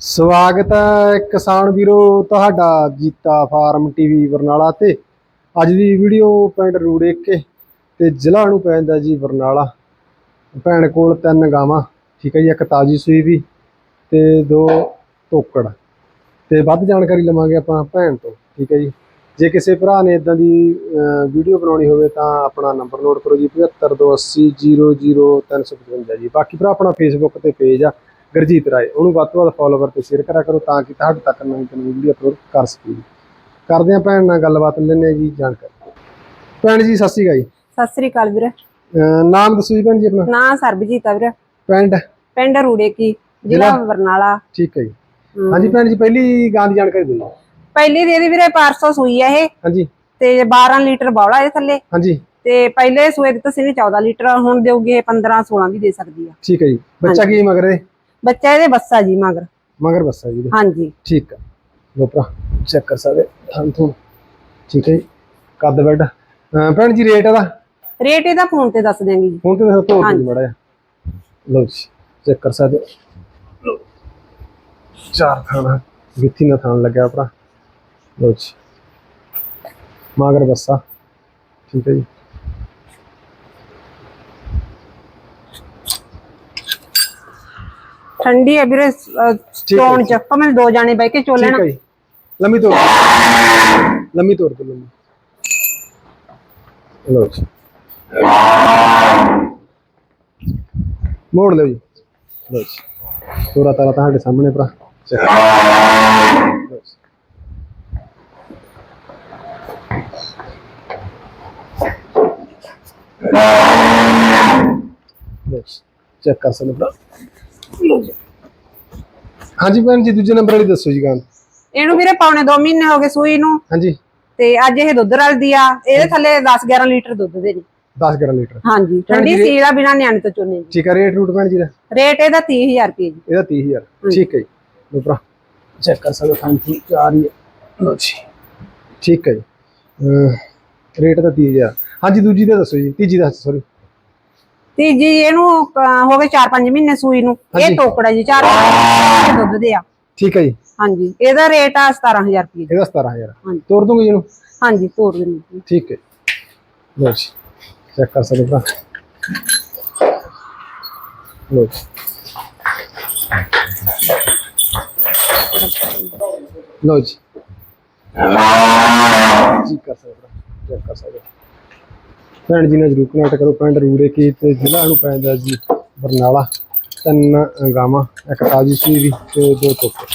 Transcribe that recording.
ਸਵਾਗਤ ਹੈ ਕਿਸਾਨ ਵੀਰੋ, ਤੁਹਾਡਾ ਜੀਤਾ ਫਾਰਮ ਟੀਵੀ ਬਰਨਾਲਾ ਤੇ। ਅੱਜ ਦੀ ਵੀਡੀਓ ਪਿੰਡ ਰੂੜੇਕੇ ਤੇ ਜ਼ਿਲ੍ਹਾ ਨੂੰ ਪੈਂਦਾ ਜੀ ਬਰਨਾਲਾ। ਭੈਣ ਕੋਲ ਤਿੰਨ ਗਾਵਾਂ, ਠੀਕ ਹੈ ਜੀ, ਇੱਕ ਤਾਜੀ ਸੂਈ ਵੀ ਤੇ ਦੋ ਟੋਕੜ ਤੇ ਵੱਧ ਜਾਣਕਾਰੀ ਲਵਾਂਗੇ ਆਪਾਂ ਭੈਣ ਤੋਂ, ਠੀਕ ਹੈ ਜੀ। ਜੇ ਕਿਸੇ ਭਰਾ ਨੇ ਇਦਾਂ ਦੀ ਵੀਡੀਓ ਬਣਾਉਣੀ ਹੋਵੇ ਤਾਂ ਆਪਣਾ ਨੰਬਰ ਨੋਟ ਕਰੋ ਜੀ 7528000355 ਜੀ। ਬਾਕੀ ਭਰਾ ਆਪਣਾ ਫੇਸਬੁੱਕ ਤੇ ਪੇਜ ਆ ਗੁਰਜੀਤ ਰਾਏ ਉਹਨੂੰ ਵੱਧ ਤੋਂ ਵੱਧ ਫੋਲੋਵਰ ਤੇ ਸ਼ੇਅਰ ਕਰਿਆ ਕਰੋ ਤਾਂ ਕਿ ਤੁਹਾਡੇ ਤੱਕ ਨਵੀਂ ਤੋਂ ਨਵੀਂ ਵੀਡੀਓ ਅਪਲੋਡ ਕਰ ਸਕੀਏ। ਕਰਦੇ ਆ ਭੈਣ ਨਾਲ ਗੱਲਬਾਤ ਲੈਣੇ ਜੀ ਜਾਣਕਾਰੀ। ਭੈਣ ਜੀ ਸਤਿ ਸ਼੍ਰੀ ਅਕਾਲ ਜੀ। ਸਤਿ ਸ੍ਰੀ ਅਕਾਲ ਵੀਰੇ। ਨਾਮ ਦੱਸੋ ਜੀ ਭੈਣ ਜੀ ਆਪਣਾ। ਨਾਂ ਸਰਬਜੀਤ ਆ ਵੀਰੇ। ਪਿੰਡ? ਪਿੰਡ ਰੂੜੇ ਕੀ ਜ਼ਿਲ੍ਹਾ? ਬਰਨਾਲਾ। ਠੀਕ ਹੈ ਜੀ। ਹਾਂਜੀ ਭੈਣ ਜੀ ਪਹਿਲੀ ਗਾਂ ਦੀ ਜਾਣਕਾਰੀ ਦਿਓ ਪਹਿਲੀ ਦੇ ਦੀ ਵੀਰੇ 500 ਸੂਈ ਆ ਇਹ। ਹਾਂਜੀ। ਤੇ 12 ਲੀਟਰ ਬੌਲਾ ਇਹ ਥੱਲੇ। ਹਾਂਜੀ। ਤੇ ਪਹਿਲੇ ਸੂਏ ਦੀ ਤੁਸੀਂ 14 ਲੀਟਰ ਹੁਣ ਇਹ 15 16 ਵੀ ਦੇ ਸਕਦੀ ਆ। ਠੀਕ ਹੈ ਜੀ। ਬੱਚਾ ਕੀ ਮਗਰ ਬੱਚਾ ਇਹਦੇ ਬੱਸਾ ਜੀ ਮਗਰ। ਮਗਰ ਬੱਸਾ ਜੀ। ਹਾਂਜੀ। ਠੀਕ ਹੈ ਲੋ ਭਰਾ ਚੈੱਕ ਕਰ ਸਕਦੇ ਥਾਂ ਥੂੰ ਠੀਕ ਹੈ ਜੀ। ਕੱਦ ਬੈੱਡ। ਭੈਣ ਜੀ ਰੇਟ ਇਹਦਾ? ਰੇਟ ਇਹਦਾ ਫੋਨ ਤੇ ਦੱਸ ਦਿਆਂਗੀ ਜੀ। ਹੁਣ ਤੇ ਦੱਸੋ ਤੋੜ ਦੇ ਮੜਾ ਲੋ ਜੀ ਚੈੱਕ ਕਰ ਸਕਦੇ। ਲਓ। ਚਾਰ ਥਾਣਾ। ਗਿੱਥੀ ਨਾ ਥਾਣ ਲੱਗਿਆ ਭਰਾ। ਲੋ ਜੀ। ਮਗਰ ਬੱਸਾ। ਠੀਕ ਹੈ ਜੀ। ਠੰਡੀ ਹੈ ਵੀਰੇ ਸਟੋਨ ਚ ਭਾਵੇਂ ਦੋ ਜਾਣੇ ਬਹਿ ਕੇ ਚੋ ਠੀਕ ਲੈਣਾ ਹੈ ਜੀ ਲੰਮੀ ਤੋੜ ਲੰਮੀ ਤੋੜ ਦੋ ਲੰਮੀ ਲੋ ਜੀ ਮੋੜ ਲਓ ਜੀ ਲੋ ਜੀ ਪੂਰਾ ਤਾਰਾ ਤੁਹਾਡੇ ਸਾਹਮਣੇ ਭਰਾ ਚੱਲ। ਲਓ ਜੀ। ਲਓ ਜੀ ਚੈੱਕ ਕਰ ਸਕਦੇ ਭਰਾ ਲਓ ਜੀ। ਹਾਂਜੀ ਭੈਣ ਜੀ ਦੂਜੇ ਨੰਬਰ ਵਾਲੀ ਦੱਸੋ ਜੀ ਗਾਂ ਇਹਨੂੰ ਵੀਰੇ ਪੌਣੇ 2 ਮਹੀਨੇ ਹੋ ਗਏ ਸੂਈ ਨੂੰ। ਹਾਂਜੀ। ਤੇ ਅੱਜ ਇਹ ਦੁੱਧ ਰਲਦੀ ਆ। ਇਹਦੇ ਥੱਲੇ 10 11 ਲੀਟਰ ਦੁੱਧ ਦੇ ਜੀ 10 ਗ੍ਰਾਮ ਲੀਟਰ। ਹਾਂਜੀ। ਠੰਡੀ ਸੀਲਾ ਬਿਨਾ ਨਿਆਣੇ ਤੋਂ ਚੋਨੇ ਜੀ ਠੀਕ ਹੈ ਰੇਟ ਰੂਟ ਭੈਣ ਜੀ ਦਾ? ਰੇਟ ਇਹਦਾ 30000 ਰੁਪਏ ਜੀ। ਇਹਦਾ 30000 ਠੀਕ ਹੈ ਜੀ। ਲੋ ਭਰਾ। ਚੈੱਕ ਕਰ ਸਕਦੇ ਹਾਂ ਤੁਹਾਨੂੰ ਚਾਰ ਹੀ ਹੈ ਜੀ। ਠੀਕ ਹੈ ਜੀ। ਰੇਟ ਤਾਂ 30000 ਹਾਂਜੀ ਦੂਜੀ ਦਾ ਦੱਸੋ ਜੀ। ਤੀਜੀ ਦਾ ਸੌਰੀ ਤੀਜੀ ਇਹਨੂੰ ਅਹ, ਹੋ ਗਏ 4-5 ਮਹੀਨੇ ਸੂਈ ਨੂੰ ਹਾਂਜੀ। ਇਹ ਟੋਕੜਾ ਜੀ 4 ਮਹੀਨੇ ਦੁੱਧ ਦੇ ਆ। ਠੀਕ ਹੈ ਜੀ। ਹਾਂਜੀ ਇਹਦਾ ਰੇਟ ਆ 17000 ਰੁਪਏ ਇਹਦਾ 17000 ਹਾਂਜੀ। ਤੋੜ ਦੂੰਗੀ ਜੀ ਇਹਨੂੰ? ਹਾਂਜੀ ਤੋੜ ਦਿੰਦੀ ਠੀਕ ਹੈ। ਲਓ ਜੀ ਚੈੱਕ ਕਰ ਸਕਦੇ ਭਰਾ ਲਓ ਜੀ। ਲਓ ਜੀ। ਜੀ ਕਰ ਸਕਦੇ ਭਰਾ ਚੈੱਕ ਕਰ ਸਕਦੇ ਭੈਣ ਜੀ ਨਾਲ ਜਰੂਰ ਕਨੈਕਟ ਕਰੋ, ਪਿੰਡ ਰੂੜੇ ਕੀ ਤੇ ਜ਼ਿਲ੍ਹਾ ਨੂੰ ਪੈਂਦਾ ਜੀ ਬਰਨਾਲਾ। ਤਿੰਨ ਗਾਵਾਂ, ਇੱਕ ਤਾਜੀ ਸੂਈ ਤੇ ਦੋ ਟੋਕੇ